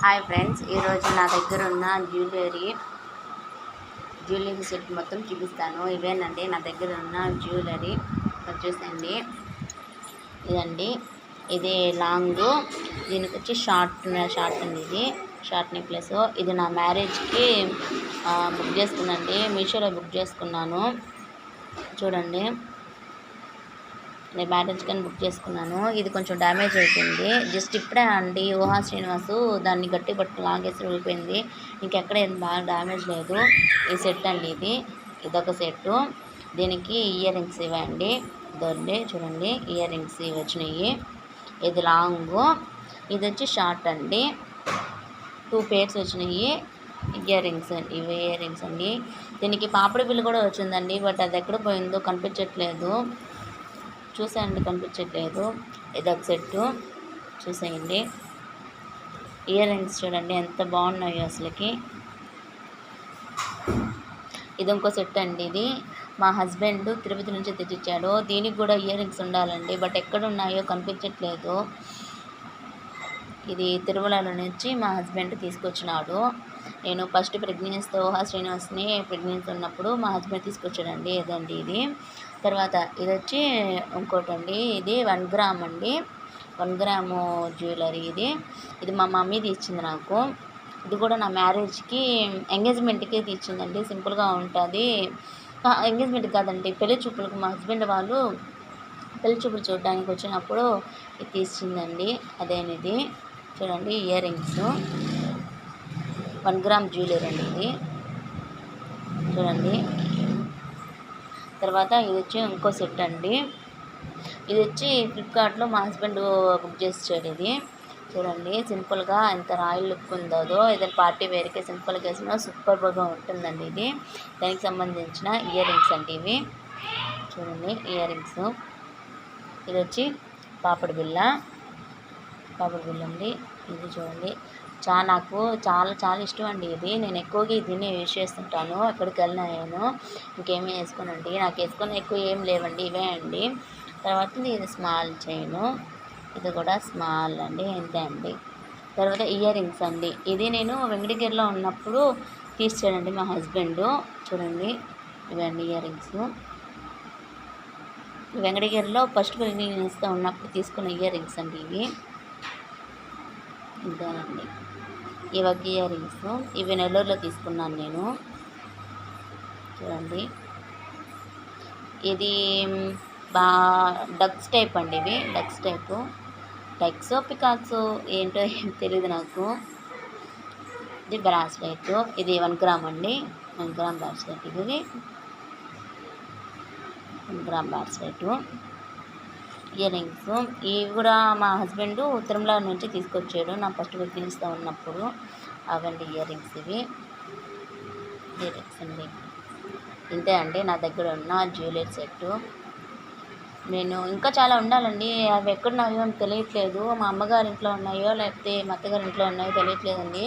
Hi friends ఈరోజు నా దగ్గర ఉన్న జ్యువెలరీ జ్యువెలరీ సెట్ మొత్తం చూపిస్తాను. ఇవేనండి నా దగ్గర ఉన్న జ్యువెలరీ. వచ్చేసండి ఇదండి ఇది లాంగ్ దీనికి వచ్చి షార్ట్ షార్ట్ అండి ఇది. Short necklace. ఇది నా మ్యారేజ్కి బుక్ చేసుకున్నాండి మీషోలో బుక్ చేసుకున్నాను. చూడండి. నేను మ్యారేజ్ కానీ బుక్ చేసుకున్నాను. ఇది కొంచెం డ్యామేజ్ అయిపోయింది. జస్ట్ ఇప్పుడే అండి ఊహా శ్రీనివాసు దాన్ని గట్టి పట్టు లాగేసి వెళ్ళిపోయింది. ఇంకెక్కడ ఏం బాగా డ్యామేజ్ లేదు. ఈ సెట్ అండి ఇది. ఇదొక సెట్టు. దీనికి ఇయర్ రింగ్స్ ఇవ్వండి. ఇదండి చూడండి. ఇయర్ రింగ్స్ ఇవి వచ్చినాయి. ఇది లాంగ్. ఇది వచ్చి షార్ట్ అండి. టూ పేర్స్ వచ్చినాయి. ఇయర్ రింగ్స్ ఇవి ఇయర్ రింగ్స్ అండి. దీనికి పాపడి బిల్లు కూడా వచ్చిందండి బట్ అది ఎక్కడ పోయిందో కనిపించట్లేదు. చూసేయండి కనిపించట్లేదు. ఇది ఒక సెట్టు చూసేయండి. ఇయర్ రింగ్స్ చూడండి ఎంత బాగున్నాయో అసలుకి. ఇది ఇంకో సెట్ అండి ఇది. మా హస్బెండ్ తిరుపతి నుంచి తెచ్చిచ్చాడు. దీనికి కూడా ఇయర్ రింగ్స్ ఉండాలండి బట్ ఎక్కడ ఉన్నాయో కనిపించట్లేదు. ఇది తిరుమలలో నుంచి మా హస్బెండ్ తీసుకొచ్చినాడు. నేను ఫస్ట్ ప్రెగ్నెన్స్తో శ్రీనివాస్ని ప్రెగ్నెన్సీ ఉన్నప్పుడు మా హస్బెండ్ తీసుకొచ్చాడండి ఇదండి ఇది. తర్వాత ఇది వచ్చి ఇంకోటి అండి ఇది వన్ గ్రామ్ అండి. వన్ గ్రాము జ్యువెలరీ ఇది. ఇది మా మమ్మీ ఇచ్చింది నాకు. ఇది కూడా నా మ్యారేజ్కి ఎంగేజ్మెంట్కి తీచ్చిందండి సింపుల్గా ఉంటుంది. ఎంగేజ్మెంట్ కాదండి పెళ్ళి చూపులకు మా హస్బెండ్ వాళ్ళు పెళ్ళి చూపులు చూడడానికి వచ్చినప్పుడు ఇది తీసిందండి. అదేనిది. చూడండి ear rings one gram jewellery అండి ఇది. చూడండి. తర్వాత ఇది వచ్చి ఇంకో సెట్ అండి. ఇది వచ్చి ఫ్లిప్కార్ట్లో మా హస్బెండ్ బుక్ చేసాడు ఇది. చూడండి సింపుల్గా ఎంత రాయల్ లుక్ ఉందో ఏదైనా పార్టీ వేర్కి సింపుల్గా వేసిన సూపర్గా ఉంటుందండి ఇది. దానికి సంబంధించిన ఇయర్ రింగ్స్ అండి ఇవి. చూడండి ఇయర్ రింగ్స్ ఇది వచ్చి పాపడి బిళ్ళ. పాపడి బిళ్ళ అండి ఇది చూడండి. చా నాకు చాలా చాలా ఇష్టం అండి ఇది. నేను ఎక్కువగా దీన్ని యూజ్ చేస్తుంటాను. ఎక్కడికి వెళ్ళినా నేను ఇంకేమీ వేసుకోనండి. నాకు వేసుకొని ఎక్కువ ఏం లేవండి. ఇవే అండి. తర్వాత ఇది స్మాల్ చైను. ఇది కూడా స్మాల్ అండి. ఇంతే అండి. తర్వాత ఇయర్ రింగ్స్ అండి. ఇది నేను వెంకటగిరిలో ఉన్నప్పుడు తీసాడండి మా హస్బెండ్. చూడండి. ఇవండి ఇయర్ రింగ్స్ వెంకటగిరిలో ఫస్ట్ ప్రెగ్నెన్సీతో ఉన్నప్పుడు తీసుకున్న ఇయర్ రింగ్స్ అండి ఇవి. ఇదేనండి. ఇవి ఇయర్ రింగ్స్ ఇవి నెల్లూరులో తీసుకున్నాను నేను. చూడండి. ఇది బా డక్స్ టైప్ అండి ఇవి డక్స్ టైప్. డక్స్ పికాక్స్ ఏంటో ఏం తెలియదు నాకు. ఇది బ్రాస్లెట్. ఇది వన్ గ్రామ్ అండి. వన్ గ్రామ్ బ్రాస్లెట్ ఇది one gram bracelet. Ear rings ఇవి కూడా మా హస్బెండ్ తిరుమల నుంచి తీసుకొచ్చాడు. నా ఫస్ట్ ప్రెగ్నెన్సీతో ఉన్నప్పుడు అవండి ఇయర్ రింగ్స్ ఇవి. ఇయర్ రింగ్స్ అండి. ఇంతే అండి నా దగ్గర ఉన్న జ్యువెలరీ సెట్టు నేను ఇంకా చాలా ఉండాలండి. అవి ఎక్కడున్నాయో అని తెలియట్లేదు. మా అమ్మగారి ఇంట్లో ఉన్నాయో లేకపోతే మా అత్తగారి ఇంట్లో ఉన్నాయో తెలియట్లేదండి.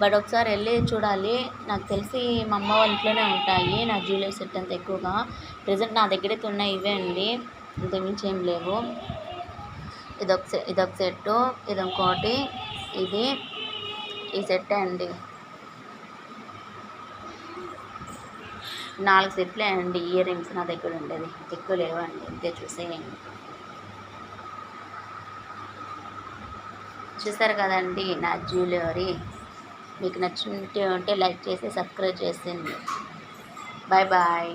బట్ ఒకసారి వెళ్ళి చూడాలి. నాకు తెలిసి మా అమ్మ వాళ్ళ ఇంట్లోనే ఉంటాయి. నా జ్యువెలరీ సెట్ అంత ఎక్కువగా. ప్రజెంట్ నా దగ్గరైతే ఉన్నాయి ఇవే అండి. ఇంతకుమించి ఏం లేవు. ఇదొక ఇదొక సెట్టు ఇది ఇంకోటి ఇది ఈ సెట్ అండి. నాలుగు సెట్లే అండి ఇయర్ రింగ్స్ నా దగ్గర ఉండేది. ఎక్కువ లేవండి ఇంతే చూసేయండి. చూసారు కదండి నా జ్యువెలరీ? మీకు నచ్చినట్టు ఉంటే లైక్ చేసి సబ్స్క్రైబ్ చేసింది బాయ్ బాయ్.